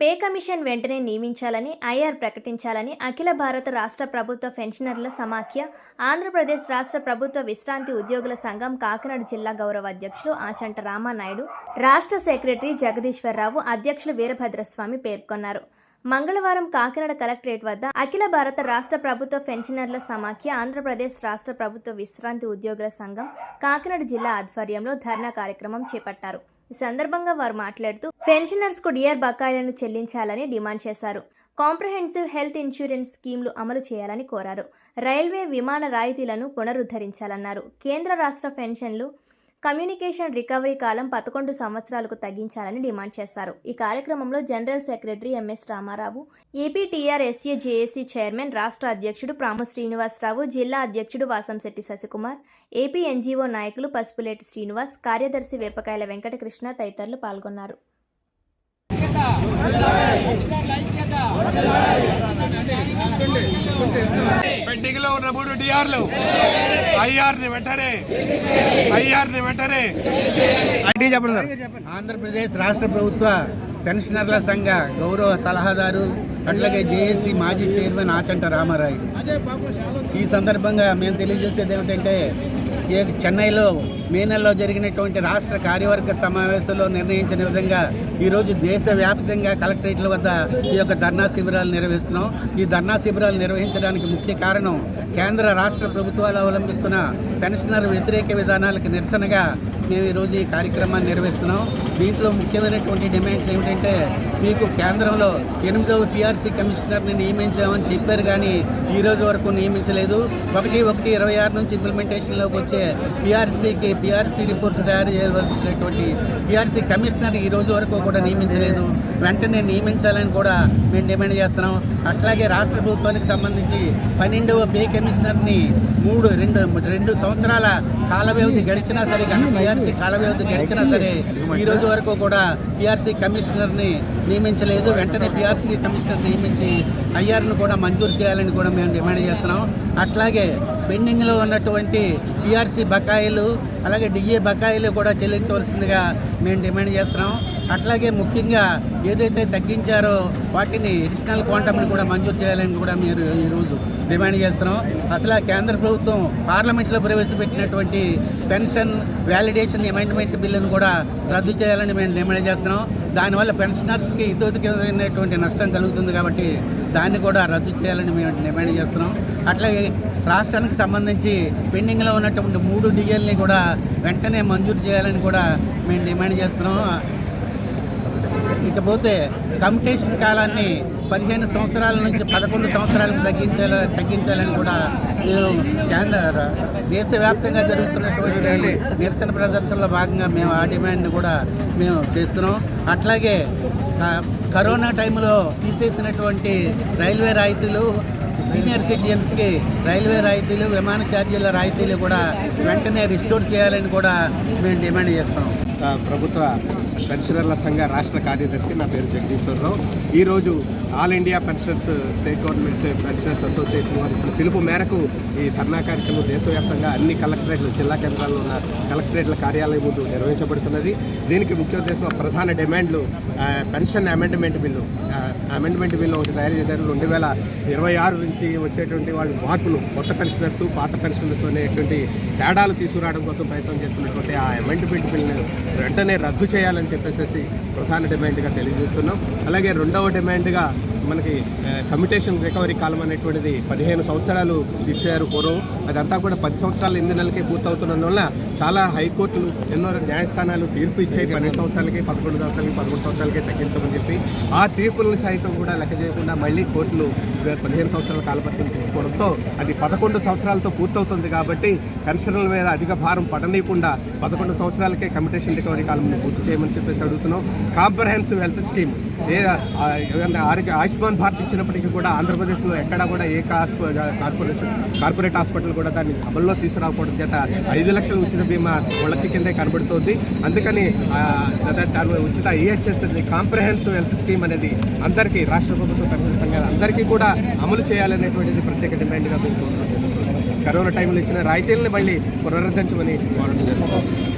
Pay commission వెంటనే నియమించాలని IR ప్రకటించాలని అఖిల భారత రాష్ట్ర ప్రభుత్వ పెన్షనర్ల సమాఖ్య ఆంధ్రప్రదేశ్ రాష్ట్ర ప్రభుత్వ విశ్రాంతి ఉద్యోగుల సంఘం కాకినాడ జిల్లా గౌరవ అధ్యక్షులు ఆశంట రామానాయుడు రాష్ట్ర సెక్రటరీ జగదీశ్వరరావు అధ్యక్షులు వీరభద్రస్వామి పేర్కొన్నారు. మంగళవారం కాకినాడ కలెక్టరేట్ వద్ద అఖిల భారత రాష్ట్ర ప్రభుత్వ పెన్షనర్ల సమాఖ్య ఆంధ్రప్రదేశ్ రాష్ట్ర ప్రభుత్వ విశ్రాంతి ఉద్యోగుల సంఘం కాకినాడ జిల్లా ఆధ్వర్యంలో ధర్నా కార్యక్రమం చేపట్టారు. ఈ సందర్భంగా వారు మాట్లాడుతూ పెన్షనర్స్కు డిఆర్ బకాయిలను చెల్లించాలని డిమాండ్ చేశారు. కాంప్రహెన్సివ్ హెల్త్ ఇన్సూరెన్స్ స్కీమ్లు అమలు చేయాలని కోరారు. రైల్వే విమాన రాయితీలను పునరుద్ధరించాలన్నారు. కేంద్ర రాష్ట్ర పెన్షన్లు కమ్యూనికేషన్ రికవరీ కాలం పదకొండు సంవత్సరాలకు తగ్గించాలని డిమాండ్ చేశారు. ఈ కార్యక్రమంలో general secretary MS Ramarao APTR SA JAC chairman రాష్ట్ర అధ్యక్షుడు ప్రాము శ్రీనివాసరావు జిల్లా అధ్యక్షుడు వాసంశెట్టి శశికుమార్ ఏపీ ఎన్జీఓ నాయకులు పసుపులేటి శ్రీనివాస్ కార్యదర్శి వేపకాయల వెంకటకృష్ణ తదితరులు పాల్గొన్నారు. పెండింగ్లో ఉన్న మూడు డిఆర్లు. ఐఆర్ని వెంటనే. ఐఆర్ని వెంటనే ఆంధ్రప్రదేశ్ రాష్ట్ర ప్రభుత్వ పెన్షనర్ల సంఘ గౌరవ సలహాదారు అట్లాగే జేఏసీ మాజీ చైర్మన్ ఆచంట రామారాయుడు. ఈ సందర్భంగా మేము తెలియజేసేది ఏమిటంటే ఏ చెన్నైలో మే నెలలో జరిగినటువంటి రాష్ట్ర కార్యవర్గ సమావేశంలో నిర్ణయించిన విధంగా ఈరోజు దేశవ్యాప్తంగా కలెక్టరేట్ల వద్ద ఈ యొక్క ధర్నా శిబిరాలు నిర్వహిస్తున్నాం. ఈ ధర్నా శిబిరాలు నిర్వహించడానికి ముఖ్య కారణం కేంద్ర రాష్ట్ర ప్రభుత్వాలు అవలంబిస్తున్న పెన్షనర్ వ్యతిరేక విధానాలకు నిరసనగా మేము ఈరోజు ఈ కార్యక్రమాన్ని నిర్వహిస్తున్నాం. దీంట్లో ముఖ్యమైనటువంటి డిమాండ్స్ ఏమిటంటే మీకు కేంద్రంలో ఎనిమిదవ పిఆర్సీ కమిషనర్ని నియమించామని చెప్పారు కానీ ఈ రోజు వరకు నియమించలేదు. ఒకటి ఒకటి ఇరవై ఆరు నుంచి ఇంప్లిమెంటేషన్లోకి వచ్చే పిఆర్సీకి టీఆర్సీ రిపోర్ట్ తయారు చేయవలసినటువంటి టీఆర్సీ కమిషనర్ ఈ రోజు వరకు కూడా నియమించలేదు. వెంటనే నియమించాలని కూడా మేము డిమాండ్ చేస్తున్నాం. అట్లాగే రాష్ట్ర ప్రభుత్వానికి సంబంధించి పన్నెండవ పే కమిషనర్ని మూడు రెండు రెండు సంవత్సరాల కాల వ్యవధి గడిచినా సరే కానీ పిఆర్సీ కాల వ్యవధి గడిచినా సరే ఈ రోజు వరకు కూడా టీఆర్సీ కమిషనర్ని నియమించలేదు. వెంటనే బీఆర్సీ కమిషనర్ నియమించి ఐఆర్ను కూడా మంజూరు చేయాలని కూడా మేము డిమాండ్ చేస్తున్నాం. అట్లాగే పెండింగ్లో ఉన్నటువంటి బీఆర్సీ బకాయిలు అలాగే డిఏ బకాయిలు కూడా చెల్లించవలసిందిగా మేము డిమాండ్ చేస్తున్నాం. అట్లాగే ముఖ్యంగా ఏదైతే తగ్గించారో వాటిని అడిషనల్ క్వాంటమ్ని కూడా మంజూరు చేయాలని కూడా మీరు ఈరోజు డిమాండ్ చేస్తున్నాం. అసలు ఆ కేంద్ర ప్రభుత్వం పార్లమెంట్లో ప్రవేశపెట్టినటువంటి పెన్షన్ వ్యాలిడేషన్ అమెండ్మెంట్ బిల్లును కూడా రద్దు చేయాలని మేము డిమాండ్ చేస్తున్నాం. దానివల్ల పెన్షనర్స్కి ఇతోదికమైనటువంటి నష్టం కలుగుతుంది కాబట్టి దాన్ని కూడా రద్దు చేయాలని మేము డిమాండ్ చేస్తున్నాం. అట్లాగే రాష్ట్రానికి సంబంధించి పెండింగ్లో ఉన్నటువంటి మూడు డిఎల్ని కూడా వెంటనే మంజూరు చేయాలని కూడా మేము డిమాండ్ చేస్తున్నాం. ఇకపోతే కమ్యూటేషన్ కాలాన్ని పదిహేను సంవత్సరాల నుంచి పదకొండు సంవత్సరాలకు తగ్గించాల తగ్గించాలని కూడా మేము కేంద్ర దేశవ్యాప్తంగా జరుగుతున్నటువంటి నిరసన ప్రదర్శనలో భాగంగా మేము ఆ డిమాండ్ని కూడా మేము చేస్తున్నాం. అట్లాగే కరోనా టైంలో తీసేసినటువంటి రైల్వే రాయితీలు సీనియర్ సిటిజన్స్కి రైల్వే రాయితీలు విమాన ఛార్జీల రాయితీలు కూడా వెంటనే రిస్టోర్ చేయాలని కూడా మేము డిమాండ్ చేస్తున్నాం. ప్రభుత్వ పెన్షనర్ల సంఘ రాష్ట్ర కార్యదర్శి నా పేరు జగదీశ్వరరావు. ఈరోజు all India pensioners state government pensioners association వారు ఇచ్చిన పిలుపు మేరకు ఈ ధర్నా కార్యక్రమం దేశవ్యాప్తంగా అన్ని కలెక్టరేట్లు జిల్లా కేంద్రాల్లో ఉన్న కలెక్టరేట్ల కార్యాలయం ముందు నిర్వహించబడుతున్నది. దీనికి ముఖ్య ఉద్దేశం ప్రధాన డిమాండ్లు pension amendment bill. Amendment bill ఒకటి తయారు చేశారు. రెండు వేల ఇరవై ఆరు నుంచి వచ్చేటువంటి వాళ్ళు మార్పులు కొత్త పెన్షనర్స్ పాత పెన్షనర్స్ అనేటువంటి తేడాలు తీసుకురావడం కోసం ప్రయత్నం చేస్తున్నటువంటి ఆ అమెండ్మెంట్ బిల్ను వెంటనే రద్దు చేయాలని చెప్పేసి ప్రధాన డిమాండ్గా తెలియజేస్తున్నాం. అలాగే రెండవ డిమాండ్గా మనకి కమ్యూటేషన్ రికవరీ కాలం అనేటువంటిది పదిహేను సంవత్సరాలు ఇచ్చారు పూర్వం. అదంతా కూడా పది సంవత్సరాలు ఎనిమిది నెలలకే పూర్తవుతున్నందువల్ల చాలా హైకోర్టులు ఎన్నో న్యాయస్థానాలు తీర్పు ఇచ్చాయి. పన్నెండు సంవత్సరాలకి పదకొండు సంవత్సరాలకి పదకొండు సంవత్సరాలకే తగ్గించమని చెప్పి ఆ తీర్పులను సైతం కూడా లెక్క చేయకుండా మళ్ళీ కోర్టులు పదిహేను సంవత్సరాల కాలపరిమితి తీసుకోవడంతో అది పదకొండు సంవత్సరాలతో పూర్తవుతుంది కాబట్టి పెన్షన్ల మీద అధిక భారం పడనీయకుండా పదకొండు సంవత్సరాలకే కమ్యూటేషన్ రికవరీ కాలం పూర్తి చేయమని చెప్పేసి అడుగుతున్నాం. కాంప్రహెన్సివ్ హెల్త్ స్కీమ్ ఏ ఆరోగ్య ఆయుష్ ఆరోగ్య ఆయుష్మాన్ భారత్ ఇచ్చినప్పటికీ కూడా ఆంధ్రప్రదేశ్లో ఎక్కడా కూడా ఏ కార్పొరేషన్ కార్పొరేట్ హాస్పిటల్ కూడా దాన్ని అమల్లో తీసుకురాకపోవడం చేత ఐదు లక్షల ఉచిత బీమా వాళ్ళకి కిందే కనబడుతోంది. అందుకని దాని- ఉచిత ఈహెచ్ఎస్ కాంప్రహెన్సివ్ హెల్త్ స్కీమ్ అనేది అందరికీ రాష్ట్ర ప్రభుత్వ పెన్షన్ సంఘాలు అందరికీ కూడా అమలు చేయాలనేటువంటిది ప్రత్యేక డిమాండ్గా మేము కరోనా టైంలో ఇచ్చిన రాయితీలను మళ్ళీ పునరుద్ధరించమని కోరడం జరుగుతుంది.